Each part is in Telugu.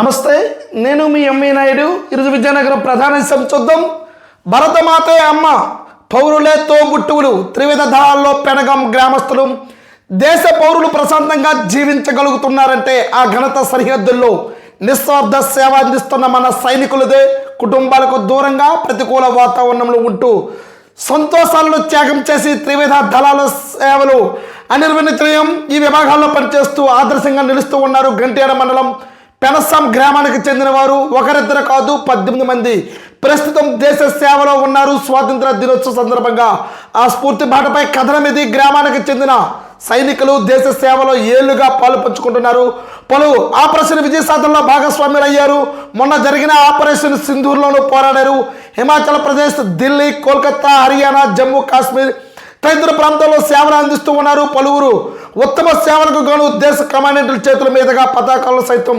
నమస్తే నేను మీ ఎంవి నాయుడు. ఈరోజు విజయనగరం ప్రధాన విషయం చూద్దాం. భరతమాతే అమ్మ పౌరులే తోబుట్టువులు. త్రివిధ దళాల్లో పెనగం గ్రామస్తులు. దేశ పౌరులు ప్రశాంతంగా జీవించగలుగుతున్నారంటే ఆ ఘనత సరిహద్దుల్లో నిస్వార్థ సేవ అందిస్తున్న మన సైనికులదే. కుటుంబాలకు దూరంగా ప్రతికూల వాతావరణంలో ఉంటూ సంతోషాలను త్యాగం చేసి త్రివిధ దళాల సేవలు అనిర్వచనీయం. ఈ విభాగాల్లో పనిచేస్తూ ఆదర్శంగా నిలుస్తూ ఉన్నారు గంటేడ మండలం పెనసాం గ్రామానికి చెందిన వారు ఒకరిద్దరు కాదు పద్దెనిమిది మంది. ప్రస్తుతం దేశ సేవలో ఉన్నారు స్వాతంత్ర దినోత్సవ సందర్భంగా. ఆ స్ఫూర్తి బాటపై కథనం ఇది. గ్రామానికి చెందిన సైనికులు దేశ సేవలో ఏళ్ళుగా పాలు పంచుకుంటున్నారు. పలు ఆపరేషన్ విజయ సాధనలో భాగస్వాములు అయ్యారు మొన్న జరిగిన ఆపరేషన్ సింధూర్లోనూ పోరాడారు. హిమాచల్ ప్రదేశ్ ఢిల్లీ కోల్కత్తా హర్యానా జమ్మూ కాశ్మీర్ తదితర ప్రాంతాల్లో సేవలు అందిస్తూ ఉన్నారు. పలువురు ఉత్తమ సేవలకు గాను దేశ కమాండెంట్ల చేతుల మీదుగా పతాకాలను సైతం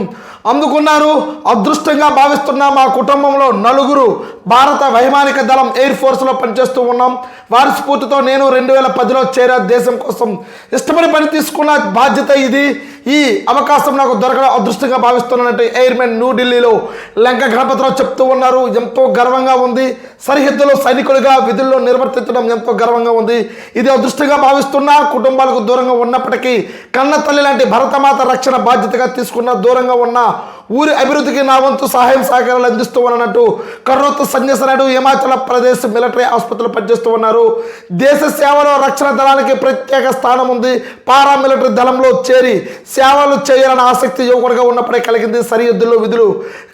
అందుకున్నారు. అదృష్టంగా భావిస్తున్న మా కుటుంబంలో నలుగురు భారత వైమానిక దళం ఎయిర్ ఫోర్స్లో పనిచేస్తూ ఉన్నాం. వారి స్ఫూర్తితో నేను రెండు వేల పదిలో చేరా దేశం కోసం ఇష్టపడి పని తీసుకున్న బాధ్యత ఇది. ఈ అవకాశం నాకు దొరకడం అదృష్టంగా భావిస్తున్నానంటే ఎయిర్మెన్ న్యూఢిల్లీలో లంక గణపతిరావు చెప్తూ ఉన్నారు. ఎంతో గర్వంగా ఉంది. సరిహద్దులో సైనికులుగా విధుల్లో నిర్వర్తించడం ఎంతో గర్వంగా ఉంది. ఇది అదృష్టంగా భావిస్తున్నా కుటుంబాలకు దూరంగా ఉన్నప్పటికీ కన్న తల్లి లాంటి భరతమాత రక్షణ బాధ్యతగా తీసుకున్న దూరంగా ఉన్న lá ఊరి అభివృద్ధికి నా వంతు సహాయం సహకారాలు అందిస్తూ ఉన్నట్టు కర్నూతు సన్యాసనాయుడు హిమాచల ప్రదేశ్ మిలిటరీ ఆసుపత్రిలో పనిచేస్తూ ఉన్నారు. దేశ సేవలో రక్షణ దళానికి ప్రత్యేక స్థానం ఉంది. పారామిలిటరీ దళంలో చేరి సేవలు చేయాలని ఆసక్తి యువకుడిగా ఉన్నప్పుడే కలిగింది. సరిహద్దుల్లో విధులు.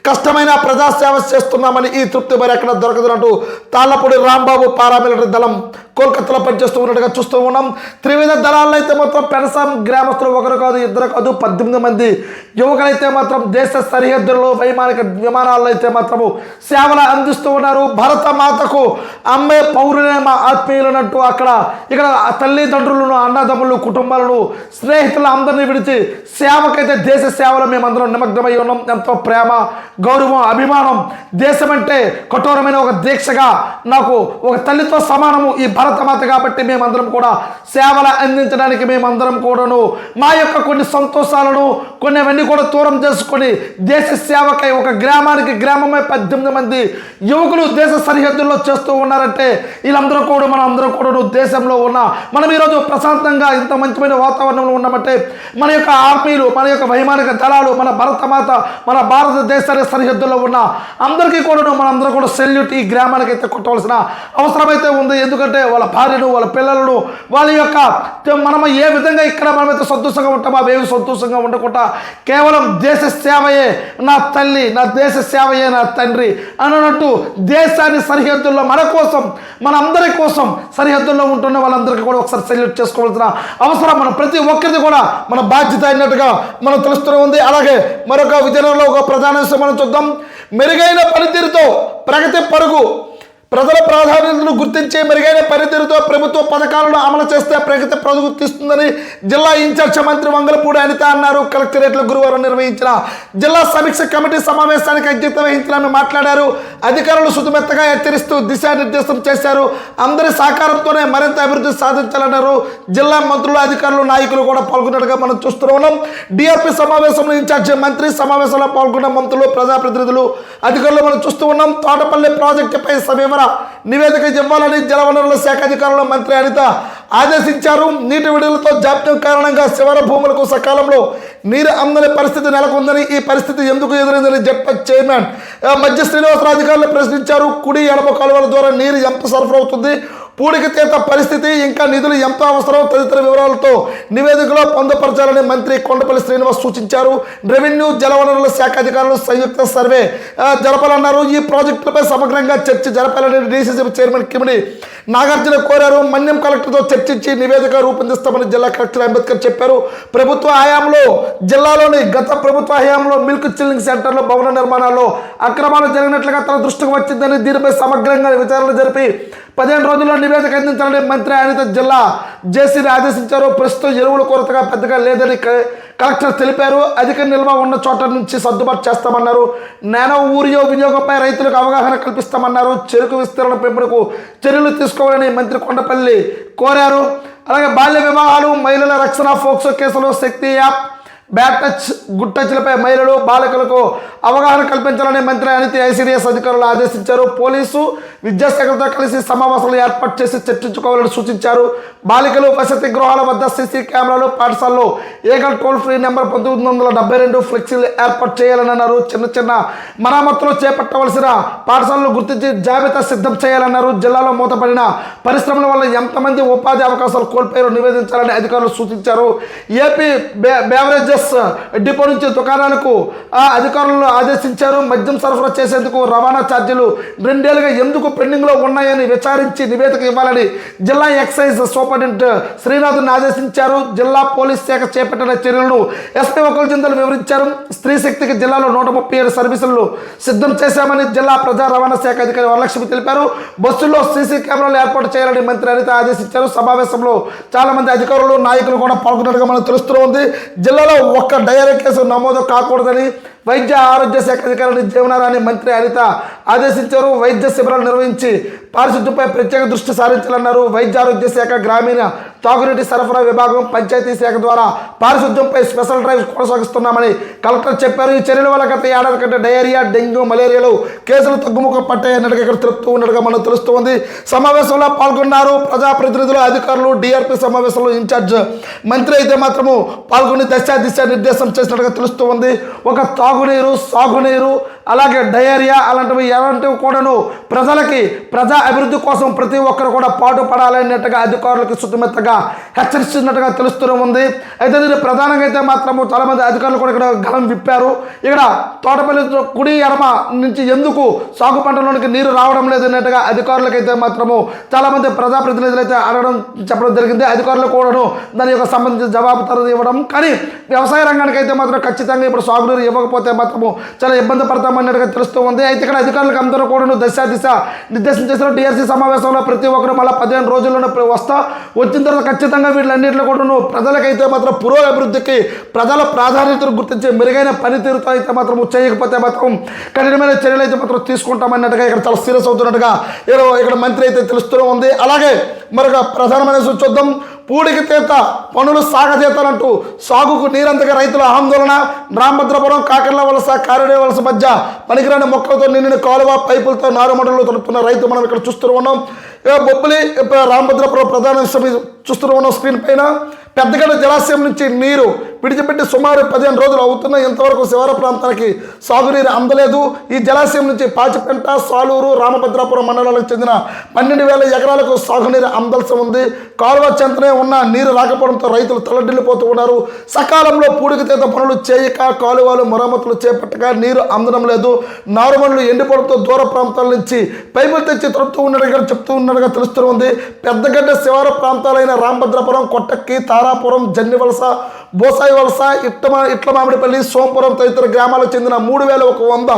కష్టమైన ప్రజాసేవ చేస్తున్నామని ఈ తృప్తి మరి ఎక్కడ దొరకదున్నట్టు తాళ్ళపూడి రాంబాబు పారామిలిటరీ దళం కోల్కతాలో పనిచేస్తూ ఉన్నట్టుగా చూస్తూ ఉన్నాం. త్రివిధ దళాల్లో అయితే మాత్రం పెనసాం గ్రామస్తులు ఒకరు కాదు ఇద్దరు కాదు పద్దెనిమిది మంది యువకులైతే మాత్రం దేశ సరిహద్దుల్లో వైమానిక విమానాల్లో అయితే మాత్రము సేవలు అందిస్తూ ఉన్నారు. భరత మాతకు అమ్మే పౌరులే మా ఆత్మీయులనంటూ అక్కడ ఇక్కడ తల్లిదండ్రులను అన్నదమ్ములు కుటుంబాలను స్నేహితులు అందరినీ విడిచి సేవకైతే దేశ సేవలో మేమందరం నిమగ్నమై ఉన్నాం. ఎంతో ప్రేమ గౌరవం అభిమానం. దేశం అంటే కఠోరమైన ఒక దీక్షగా నాకు ఒక తల్లితో సమానము ఈ భరతమాత కాబట్టి మేమందరం కూడా సేవలు అందించడానికి మేమందరం కూడాను మా యొక్క కొన్ని సంతోషాలను కొన్ని అవన్నీ కూడా దూరం చేసుకొని దేశ సేవకై ఒక గ్రామానికి గ్రామమే పద్దెనిమిది మంది యువకులు దేశ సరిహద్దుల్లో చేస్తూ ఉన్నారంటే వీళ్ళందరూ కూడా మన అందరూ కూడా దేశంలో ఉన్న. మనం ఈరోజు ప్రశాంతంగా ఇంత మంచిమైన వాతావరణంలో ఉన్నామంటే మన యొక్క ఆర్మీలు మన యొక్క వైమానిక దళాలు మన భరతమాత మన భారతదేశాన్ని సరిహద్దుల్లో ఉన్న. అందరికీ కూడా మనందరూ కూడా సెల్యూట్ ఈ గ్రామానికి అయితే కొట్టవలసిన అవసరమైతే ఉంది. ఎందుకంటే వాళ్ళ భార్యను వాళ్ళ పిల్లలను వాళ్ళ యొక్క మనం ఏ విధంగా ఇక్కడ మనమైతే సంతోషంగా ఉంటామో అవేమి సంతోషంగా ఉండకుండా కేవలం దేశ సేవయే నా తల్లి నా దేశ సేవయే నా తండ్రి అన్నట్టు దేశాన్ని సరిహద్దుల్లో మన కోసం మన అందరి కోసం సరిహద్దుల్లో ఉంటున్న వాళ్ళందరికీ కూడా ఒకసారి సెల్యూట్ చేసుకోవాల్సిన అవసరం మనం ప్రతి ఒక్కరిది కూడా మన బాధ్యత అయినట్టుగా మనం తెలుస్తూనే ఉంది. అలాగే మరొక విజయంలో ఒక ప్రధాన విషయం మనం చూద్దాం. మెరుగైన పనితీరుతో ప్రగతి పరుగు ప్రజల ప్రాధాన్యతను గుర్తించి మెరుగైన పనితీరుతో ప్రభుత్వ పథకాలను అమలు చేస్తే ప్రగతి ప్రదగుతిస్తుందని జిల్లా ఇన్ఛార్జ్ మంత్రి వంగలపూడి అనిత అన్నారు. కలెక్టరేట్లో గురువారం నిర్వహించిన జిల్లా సమీక్ష కమిటీ సమావేశానికి అధ్యక్షత వహించాలని మాట్లాడారు. అధికారులు శుతిమెత్తగా హెచ్చరిస్తూ దిశానిర్దేశం చేశారు. అందరి సహకారంతోనే మరింత అభివృద్ధి సాధించాలన్నారు. జిల్లా మంత్రులు అధికారులు నాయకులు కూడా పాల్గొన్నట్టుగా మనం చూస్తూ ఉన్నాం. డిఆర్పి సమావేశంలో ఇన్ఛార్జ్ మంత్రి సమావేశంలో పాల్గొన్న మంత్రులు ప్రజాప్రతినిధులు అధికారులు మనం చూస్తూ ఉన్నాం. తోటపల్లి ప్రాజెక్టుపై ద్వారా నివేదిక ఇవ్వాలని జలవనరుల శాఖ అధికారుల మంత్రి అనిత ఆదేశించారు. నీటి విడుదలతో జాప్యం కారణంగా శివర భూములకు సకాలంలో నీరు అందని పరిస్థితి నెలకొందని ఈ పరిస్థితి ఎందుకు ఎదురైందని జడ్పీ చైర్మన్ మధ్య శ్రీనివాసరావు అధికారులు ప్రశ్నించారు. కుడి ఎడమ కాలువల ద్వారా నీరు ఎంత సరఫరా అవుతుంది? పూడిక తీత పరిస్థితి ఇంకా నిధులు ఎంత అవసరం తదితర వివరాలతో నివేదికలో పొందుపరచాలని మంత్రి కొండపల్లి శ్రీనివాస్ సూచించారు. రెవెన్యూ జలవనరుల శాఖ అధికారులు సంయుక్త సర్వే జరపాలన్నారు. ఈ ప్రాజెక్టులపై సమగ్రంగా చర్చ జరపాలని డీసీసీ చైర్మన్ కిమిడి నాగార్జున కోరారు. మన్యం కలెక్టర్తో చర్చించి నివేదిక రూపొందిస్తామని జిల్లా కలెక్టర్ అంబేద్కర్ చెప్పారు. ప్రభుత్వ హయాంలో జిల్లాలోని గత ప్రభుత్వ హయాంలో మిల్క్ చిల్లింగ్ సెంటర్లో భవన నిర్మాణాల్లో అక్రమాలు జరిగినట్లుగా తన దృష్టికి వచ్చిందని దీనిపై సమగ్రంగా విచారణ జరిపి పదిహేను రోజుల్లో నివేదిక అందించాలని మంత్రి అనిత జిల్లా జేసీని ఆదేశించారు. ప్రస్తుతం ఎరువుల కొరతగా పెద్దగా లేదని క- కలెక్టర్ తెలిపారు. అధిక నిల్వ ఉన్న చోట నుంచి సర్దుబాటు చేస్తామన్నారు. నానో ఊరియో వినియోగంపై రైతులకు అవగాహన కల్పిస్తామన్నారు. చెరుకు విస్తరణ పెంపునకు చర్యలు తీసుకోవాలని మంత్రి కొండపల్లి కోరారు. అలాగే బాల్య వివాహాలు మహిళల రక్షణ ఫోక్సో కేసులో Shakti app bad touch good టచ్లపై మహిళలు బాలికలకు అవగాహన కల్పించాలని మంత్రి అనితి ఐసీడీఎస్ అధికారులు ఆదేశించారు. పోలీసు విద్యాశాఖలతో కలిసి సమావేశాలు ఏర్పాటు చేసి చర్చించుకోవాలని సూచించారు. బాలికలు వసతి గృహాల వద్ద సీసీ కెమెరాలు పాఠశాలలో ఏకల్ టోల్ ఫ్రీ నెంబర్ పంతొమ్మిది వందల డెబ్బై రెండు ఫ్లెక్సీలు ఏర్పాటు చేయాలని అన్నారు. చిన్న చిన్న మరామతులు చేపట్టవలసిన పాఠశాలను గుర్తించి జాబితా సిద్ధం చేయాలన్నారు. జిల్లాలో మూతపడిన పరిశ్రమల వల్ల ఎంతమంది ఉపాధి అవకాశాలు కోల్పోయారో నివేదించాలని అధికారులు సూచించారు. ఏపీ బే బేవరేజెస్ డిపో నుంచి దుకాణాలకు ఆ అధికారులను ఆదేశించారు. మద్యం సరఫరా చేసేందుకు రవాణా ఛార్జీలు రెండేళ్ళుగా ఎందుకు పెండింగ్లో ఉన్నాయని విచారించి నివేదిక ఇవ్వాలని జిల్లా ఎక్సైజ్ సూపరింటెండెంట్ శ్రీనాథ్ని ఆదేశించారు. జిల్లా పోలీస్ శాఖ చేపట్టిన చర్యలను ఎస్పీ ఒకరు జిందలు వివరించారు. స్త్రీ శక్తికి జిల్లాలో నూట ముప్పై ఏడు సర్వీసులను సిద్ధం చేశామని జిల్లా ప్రజా రవాణా శాఖ అధికారి వరలక్ష్మి తెలిపారు. బస్సుల్లో సీసీ కెమెరాలు ఏర్పాటు చేయాలని మంత్రి అనిత ఆదేశించారు. సమావేశంలో చాలా మంది అధికారులు నాయకులు కూడా పాల్గొన్నట్టుగా మనకు తెలుస్తూ ఉంది. జిల్లాలో ఒక్క డయరీ కేసు నమోదు కాకూడదని వైద్య ఆరోగ్య శాఖ అధికారులు జీవనారాణి మంత్రి అనిత ఆదేశించారు. వైద్య శిబిరాలు నిర్వహించి పారిశుద్ధ్యంపై ప్రత్యేక దృష్టి సారించాలన్నారు. వైద్య ఆరోగ్య శాఖ గ్రామీణ తాగునీటి సరఫరా విభాగం పంచాయతీ శాఖ ద్వారా పారిశుద్ధ్యంపై స్పెషల్ డ్రైవ్ కొనసాగిస్తున్నామని కలెక్టర్ చెప్పారు. ఈ చర్యల వల్ల గత ఏడాది కంటే డయేరియా డెంగ్యూ మలేరియాలు కేసులు తగ్గుముఖం పట్టాయన్నట్టుగా ఇక్కడ తెలుపుతూ ఉన్నట్టుగా మనం తెలుస్తుంది. సమావేశంలో పాల్గొన్నారు. ప్రజాప్రతినిధులు అధికారులు డిఆర్పి సమావేశంలో ఇన్ఛార్జ్ మంత్రి అయితే మాత్రము పాల్గొని దశ దిశ నిర్దేశం చేసినట్టుగా తెలుస్తూ ఉంది ఒక తాగునీరు సాగునీరు అలాగే డయేరియా అలాంటివి ఎలాంటివి కూడాను ప్రజలకి ప్రజా అభివృద్ధి కోసం ప్రతి ఒక్కరు కూడా పాటుపడాలన్నట్టుగా అధికారులకు సుతిమెత్తగా హెచ్చరిస్తున్నట్టుగా తెలుస్తూనే ఉంది. అయితే దీని ప్రధానంగా అయితే మాత్రము చాలామంది అధికారులు కూడా ఇక్కడ గలం విప్పారు. ఇక్కడ తోటపల్లి కుడి ఎడమ నుంచి ఎందుకు సాగు పంటలోనికి నీరు రావడం లేదు అన్నట్టుగా అధికారులకైతే మాత్రము చాలామంది ప్రజాప్రతినిధులు అయితే అడగడం చెప్పడం జరిగింది. అధికారులు కూడాను దాని యొక్క సంబంధించిన జవాబు ఇవ్వడం కానీ వ్యవసాయ రంగానికి అయితే మాత్రం ఖచ్చితంగా ఇప్పుడు సాగునీరు ఇవ్వకపోతే మాత్రము చాలా ఇబ్బంది పడతాం పడతామన్నట్టుగా తెలుస్తూ ఉంది. అయితే ఇక్కడ అధికారులకు అందరూ కూడా దశ దిశ నిర్దేశం చేసిన డిఆర్సీ సమావేశంలో ప్రతి ఒక్కరు మళ్ళీ పదిహేను రోజుల్లోనే వస్తా. వచ్చిన తర్వాత ఖచ్చితంగా వీళ్ళన్నింటిలో కూడాను ప్రజలకైతే మాత్రం పురోభివృద్ధికి ప్రజల ప్రాధాన్యతను గుర్తించి మెరుగైన పనితీరుతో అయితే మాత్రం చేయకపోతే మాత్రం కఠినమైన చర్యలు అయితే మాత్రం తీసుకుంటామన్నట్టుగా ఇక్కడ చాలా సీరియస్ అవుతున్నట్టుగా ఇక్కడ ఇక్కడ మంత్రి అయితే తెలుస్తూనే ఉంది. అలాగే మరొక ప్రధానమైన చూద్దాం. పూడికి తీత పనులు సాగతీతాలంటూ సాగుకు నీరంతగా రైతుల ఆందోళన. రామభద్రపురం కాకర్ల వలస కారడే వలస మధ్య పనికిరాని మొక్కలతో నిండిన కాలువ పైపులతో నారుమడలు తడుపుతున్న రైతు మనం ఇక్కడ చూస్తూ ఉన్నాం. బొబ్బులి బొబ్బిలి రామభద్రపురం ప్రధాన విషయం చూస్తూ ఉన్నాం స్క్రీన్ పైన. పెద్దగడ జలాశయం నుంచి నీరు విడిచిపెట్టి సుమారు పదిహేను రోజులు అవుతున్న ఇంతవరకు శివార ప్రాంతానికి సాగునీరు అందలేదు. ఈ జలాశయం నుంచి పాచిపెంట సాలూరు రామభద్రాపురం మండలాలకు చెందిన పన్నెండు వేల ఎకరాలకు సాగునీరు అందాల్సి ఉంది. కాలువ చెంతనే ఉన్న నీరు రాకపోవడంతో రైతులు తలడిల్లిపోతూ ఉన్నారు. సకాలంలో పూడికతీత పనులు చేయక కాలువలు మరమ్మతులు చేపట్టక నీరు అందడం లేదు. నారుమడులు ఎండిపోవడంతో దూర ప్రాంతాల నుంచి పైపులు తెచ్చి తొలుపుతూ ఉన్నట్టుగా చెప్తూ ఉన్నట్టుగా తెలుస్తూ ఉంది. పెద్దగడ్డ శివార ప్రాంతాలైన రామభద్రాపురం కొట్టక్కి తారాపురం జన్నివలస బోసాయి వలస ఇట్టమ ఇట్ల మామిడిపల్లి సోంపురం తదితర గ్రామాలకు చెందిన మూడు వేల ఒక వంద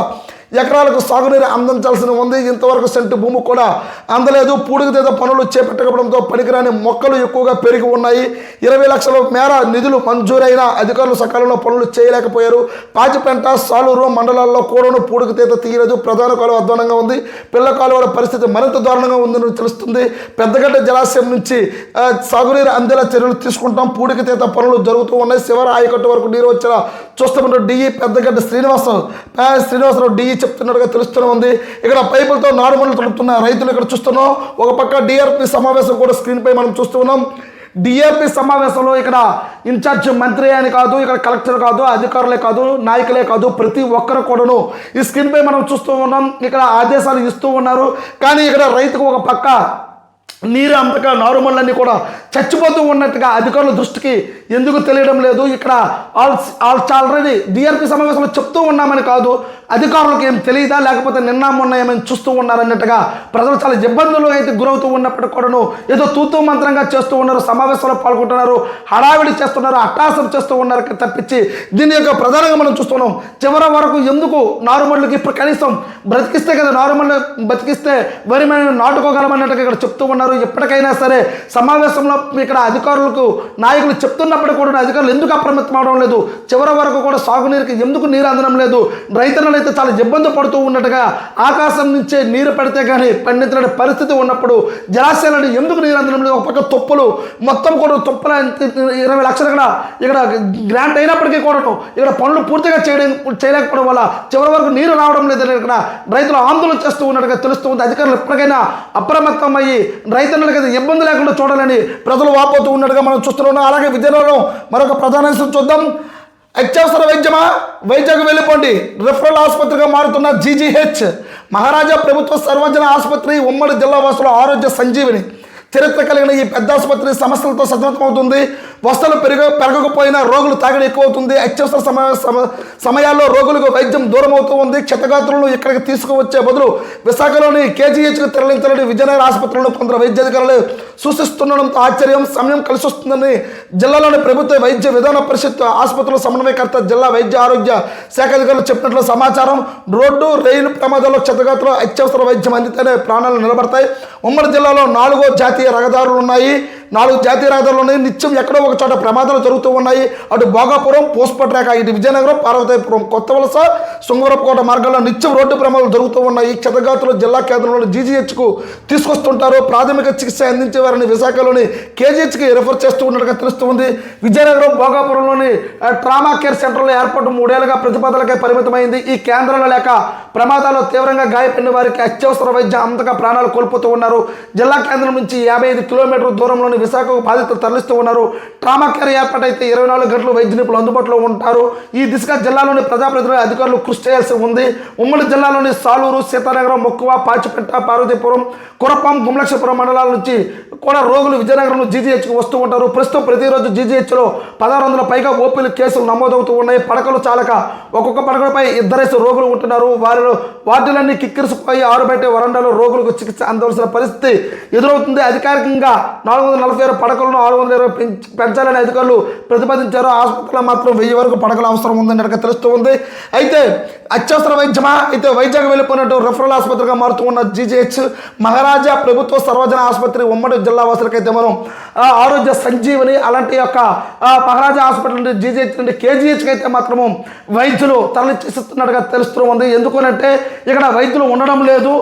ఎకరాలకు సాగునీరు అందించాల్సిన ఉంది. ఇంతవరకు సెంటు భూమి కూడా అందలేదు. పూడికతీత పనులు చేపట్టకపోవడంతో పనికిరాని మొక్కలు ఎక్కువగా పెరిగి ఉన్నాయి. ఇరవై లక్షల మేర నిధులు మంజూరైన అధికారులు సకాలంలో పనులు చేయలేకపోయారు. పాచిపెంట సాలూరు మండలాల్లో కూడాను పూడికతీత తీయలేదు. ప్రధాన కాలువ అధ్వానంగా ఉంది. పిల్ల కాలువల పరిస్థితి మరింత దారుణంగా ఉందని తెలుస్తుంది. పెద్దగడ్డ జలాశయం నుంచి సాగునీరు అందేలా చర్యలు తీసుకుంటాం. పూడికతీత పనులు జరుగుతూ ఉన్నాయి. శివర ఆయకట్టు వరకు నీరు వచ్చేలా చూస్తామంటే డిఈ పెద్దగడ్డ శ్రీనివాసరావు శ్రీనివాసరావు డిఈ చెప్తున్నట్టుగా తెలుస్తూనే ఉంది. ఇక్కడ పైపులతో నారుమూలు తడుపుతున్న రైతులు ఇక్కడ చూస్తున్నాం. ఒక పక్క డిఆర్పి సమావేశం కూడా స్క్రీన్ పై మనం చూస్తూ ఉన్నాం. డిఆర్పి సమావేశంలో ఇక్కడ ఇన్ఛార్జ్ మంత్రి అని కాదు ఇక్కడ కలెక్టర్ కాదు అధికారులే కాదు నాయకులే కాదు ప్రతి ఒక్కరు కూడాను ఈ స్క్రీన్ పై మనం చూస్తూ ఉన్నాం. ఇక్కడ ఆదేశాలు ఇస్తూ ఉన్నారు. కానీ ఇక్కడ రైతుకు ఒక పక్క నీరు అంతగా నారుమళ్ళన్నీ కూడా చచ్చిపోతూ ఉన్నట్టుగా అధికారుల దృష్టికి ఎందుకు తెలియడం లేదు? ఇక్కడ ఆల్ ఆల్ ఆల్రెడీ డిఆర్పి సమావేశంలో చెప్తూ ఉన్నామని కాదు అధికారులకు ఏం తెలియదా? లేకపోతే నిన్న మొన్న ఏమైనా చూస్తూ ఉన్నారన్నట్టుగా ప్రజలు చాలా ఇబ్బందులు అయితే గురవుతూ ఉన్నప్పటికీ కూడాను ఏదో తూతూ మంత్రంగా చేస్తూ ఉన్నారు సమావేశంలో పాల్గొంటున్నారు హడావిడి చేస్తున్నారు అట్టాసం చేస్తూ ఉన్నారు తప్పించి దీని యొక్క ప్రధానంగా మనం చూస్తున్నాం చివరి వరకు ఎందుకు నారుమళ్ళకి ఇప్పుడు కనీసం బ్రతికిస్తే కదా నారుమళ్ళు బతికిస్తే వరి మనం నాటుకోగలమన్నట్టుగా ఇక్కడ చెప్తూ ఉన్నారు. ఉన్నారు ఎప్పటికైనా సరే సమావేశంలో ఇక్కడ అధికారులకు నాయకులు చెప్తున్నప్పుడు కూడా అధికారులు ఎందుకు అప్రమత్తం అవడం లేదు? చివరి వరకు కూడా సాగునీరుకి ఎందుకు నీరు అందడం లేదు? రైతులను అయితే చాలా ఇబ్బంది పడుతూ ఉన్నట్టుగా ఆకాశం నుంచే నీరు పడితే కానీ పండించిన పరిస్థితి ఉన్నప్పుడు జలాశయాలను ఎందుకు నీరు అందడం లేదు? ఒక పక్క తొప్పులు మొత్తం కూడా తుప్పల ఇరవై లక్షలు ఇక్కడ ఇక్కడ గ్రాంట్ అయినప్పటికీ కూడా ఇక్కడ పనులు పూర్తిగా చేయడం చేయలేకపోవడం వల్ల చివరి వరకు నీరు రావడం లేదని ఇక్కడ రైతులు ఆందోళన చేస్తూ ఉన్నట్టుగా తెలుస్తూ ఉంది. అధికారులు ఎప్పటికైనా అప్రమత్తం అయ్యి రైతులకు అయితే ఇబ్బంది లేకుండా చూడాలని ప్రజలు వాపోతూ ఉన్నట్టుగా మనం చూస్తున్నాం. అలాగే విజయనగరం మరొక ప్రధాన చూద్దాం. అత్యవసర వైద్యమా? వైద్యకు వెళ్ళిపోండి. రెఫరల్ ఆసుపత్రిగా మారుతున్న జీజీహెచ్ మహారాజా ప్రభుత్వ సర్వజన ఆసుపత్రి ఉమ్మడి జిల్లా వాసుల ఆరోగ్య సంజీవిని చరిత్ర కలిగిన ఈ పెద్ద ఆసుపత్రి సమస్యలతో సతమతమవుతుంది. వసతులు పెరిగ పెరగకపోయినా రోగులు తాగడం ఎక్కువ అవుతుంది అత్యవసర సమయ సమ- సమయాల్లో రోగులకు వైద్యం దూరం అవుతూ ఉంది. క్షతగాత్రులను ఇక్కడికి తీసుకువచ్చే బదులు విశాఖలోని కేజీహెచ్కు తరలించాలని విజయనగర ఆసుపత్రిలో కొందరు వైద్యాధికారులు సూచిస్తుండడంతో ఆశ్చర్యం. సమయం కలిసి వస్తుందని జిల్లాలోని ప్రభుత్వ వైద్య విధాన పరిషత్ ఆసుపత్రుల సమన్వయకర్త జిల్లా వైద్య ఆరోగ్య శాఖ అధికారులు చెప్పినట్లు సమాచారం. రోడ్డు రైలు ప్రమాదాల్లో క్షతగాత్రులు అత్యవసర వైద్యం అందితేనే ప్రాణాలు నిలబడతాయి. ఉమ్మడి జిల్లాలో నాలుగో జాతీయ రహదారులు ఉన్నాయి. నాలుగు జాతీయ రహదారులు ఉన్నాయి. నిత్యం ఎక్కడో ఒక చోట ప్రమాదాలు జరుగుతూ ఉన్నాయి. అటు భోగాపురం పోస్పట్రేక ఇటు విజయనగరం పార్వతీపురం కొత్త వలస శృంగరపుకోట మార్గాల్లో నిత్యం రోడ్డు ప్రమాదాలు జరుగుతూ ఉన్నాయి. క్షతగాతులు జిల్లా కేంద్రంలోని జీజీహెచ్కు తీసుకొస్తుంటారు. ప్రాథమిక చికిత్స అందించే వారిని విశాఖలోని కేజీహెచ్కి రిఫర్ చేస్తూ ఉన్నట్టుగా తెలుస్తుంది. విజయనగరం భోగాపురంలోని ట్రామా కేర్ సెంటర్లో ఏర్పాటు మూడేళ్ళుగా ప్రతిపాదనలకే పరిమితమైంది. ఈ కేంద్రంలో లేక ప్రమాదాల్లో తీవ్రంగా గాయపడిన వారికి అత్యవసర వైద్యం అంతగా ప్రాణాలు కోల్పోతూ ఉన్నారు. జిల్లా కేంద్రం నుంచి యాభై ఐదు కిలోమీటర్ల దూరంలోని విశాఖకు బాధితులు తరలిస్తూ ఉన్నారు. ట్రామా కేర్ ఏర్పాటైతే ఇరవై నాలుగు గంటలు వైద్య నిపుణులు అందుబాటులో ఉంటారు. ఈ దిశగా జిల్లాలోని ప్రజాప్రతినిధులు అధికారులు కృషి చేయాల్సి ఉంది. ఉమ్మడి జిల్లాలోని సాలూరు సీతానగరం మొక్కువ పాచిపెట్ట పార్వతీపురం కురపం గుమలక్షపురం మండలాల నుంచి కూడా రోగులు విజయనగరం జీజీహెచ్కి వస్తూ ఉంటారు. ప్రస్తుతం ప్రతిరోజు జీజీహెచ్లో పదహారు వందల పైగా ఓపీలు కేసులు నమోదవుతూ ఉన్నాయి. పడకలు చాలక ఒక్కొక్క పడకలపై ఇద్దరేసి రోగులు ఉంటున్నారు. వారిలో వార్డులన్నీ కిక్కిరిసిపోయి ఆరుబయట వరండాలో రోగులకు చికిత్స అందవలసిన పరిస్థితి ఎదురవుతుంది. అధికారికంగా నాలుగు వందల నలభై పడకలను ఆరు వందల ఇరవై పెంచాలని అధికారులు ప్రతిపాదించారు. ఆసుపత్రిలో మాత్రం వెయ్యి వరకు పడకల అవసరం ఉందని అక్కడ తెలుస్తూ ఉంది అయితే అత్యవసర వైద్యమా? అయితే వైజాగ్ వెళ్ళిపోయినట్టు రెఫరల్ ఆసుపత్రిగా మారుతూ ఉన్న జీజీహెచ్ మహారాజా ప్రభుత్వ సర్వజన ఆసుపత్రి ఉమ్మడి జిల్లా వాసులకైతే మనం ఆరోగ్య సంజీవని అలాంటి యొక్క మహారాజా హాస్పిటల్ నుండి జీజీహెచ్ నుండి కేజీహెచ్కి అయితే మాత్రము వైద్యులు తరలిస్తున్నట్టుగా తెలుస్తూ ఉంది ఎందుకనంటే ఇక్కడ వైద్యులు ఉండడం లేదు.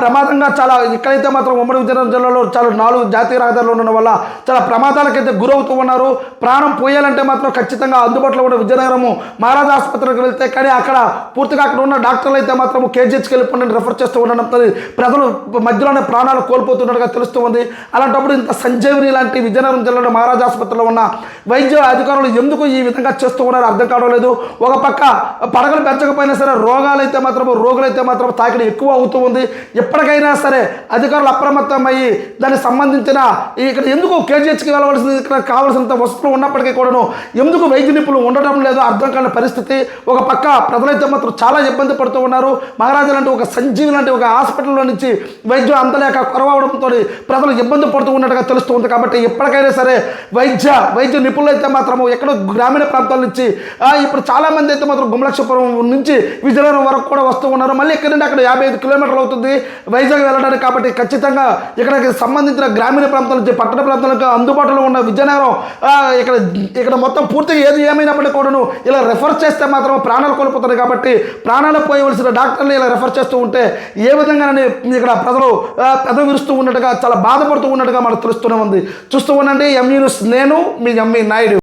ప్రమాదంగా చాలా ఇక్కడైతే మాత్రం ఉమ్మడి విజయనగరం జిల్లాలో చాలా నాలుగు జాతీయ రహదారులు ఉండడం వల్ల చాలా ప్రమాదాలకైతే గురవుతూ ఉన్నారు. ప్రాణం పోయాలంటే మాత్రం ఖచ్చితంగా అందుబాటులో ఉన్న విజయనగరము మహారాజ్ ఆసుపత్రికి వెళ్తే కానీ అక్కడ పూర్తిగా అక్కడ ఉన్న డాక్టర్లు అయితే మాత్రం కేజీహెచ్కి వెళ్ళిపోండి రెఫర్ చేస్తూ ఉండడం ప్రజలు మధ్యలోనే ప్రాణాలు కోల్పోతున్నట్టుగా తెలుస్తూ ఉంది. అలాంటప్పుడు ఇంత సంజీవిని లాంటి విజయనగరం జిల్లాలో మహారాజ్ ఆసుపత్రిలో ఉన్న వైద్య అధికారులు ఎందుకు ఈ విధంగా చేస్తూ ఉన్నారో అర్థం కావడం లేదు. ఒక పక్క పడగలు పెంచకపోయినా సరే రోగాలు అయితే మాత్రం రోగులు అయితే మాత్రం తాకిడి ఎక్కువ అవుతూ ఉంది. ఎప్పటికైనా సరే అధికారులు అప్రమత్తం అయ్యి దానికి సంబంధించిన ఇక్కడ ఎందుకు కేజీహెచ్కి వెళ్ళవలసింది ఇక్కడ కావాల్సినంత వసతులు ఉన్నప్పటికీ కూడాను ఎందుకు వైద్య నిపుణులు ఉండటం లేదు? అర్థం కాని పరిస్థితి. ఒక పక్క ప్రజలైతే మాత్రం చాలా ఇబ్బంది పడుతూ ఉన్నారు. మహారాజా లాంటి ఒక సంజీవి లాంటి ఒక హాస్పిటల్లో నుంచి వైద్యం అందలేక కొరవడంతో ప్రజలు ఇబ్బంది పడుతూ ఉన్నట్టుగా తెలుస్తుంది. కాబట్టి ఎప్పటికైనా సరే వైద్య వైద్య నిపుణులు అయితే మాత్రము ఎక్కడో గ్రామీణ ప్రాంతాల నుంచి ఇప్పుడు చాలా మంది అయితే మాత్రం గుమలక్షపురం నుంచి విజయనగరం వరకు కూడా వస్తూ ఉన్నారు. మళ్ళీ ఇక్కడ నుండి అక్కడ యాభై ఐదు కిలోమీటర్లు అవుతుంది వైజాగ్ వెళ్ళడానికి. కాబట్టి ఖచ్చితంగా ఇక్కడికి సంబంధించిన గ్రామీణ ప్రాంతాల నుంచి పట్టణ ప్రాంతాలకు అందుబాటులో ఉన్న విజయనగరం ఆ, ఇక్కడ ఇక్కడ మొత్తం పూర్తిగా ఏది ఏమైనప్పటికీ కూడాను ఇలా రెఫర్ చేస్తే మాత్రం ప్రాణాలు కోల్పోతారు కాబట్టి ప్రాణాలు పోయవలసిన డాక్టర్లు ఇలా రెఫర్ చేస్తూ ఉంటే ఏ విధంగానని ఇక్కడ ప్రజలు పెద విరుస్తూ ఉన్నట్టుగా చాలా బాధపడుతూ ఉన్నట్టుగా మనకు తెలుస్తూనే ఉంది. చూస్తూ ఉండండి ఎంఈ న్యూస్ నేను మీ ఎంఈ నాయుడు.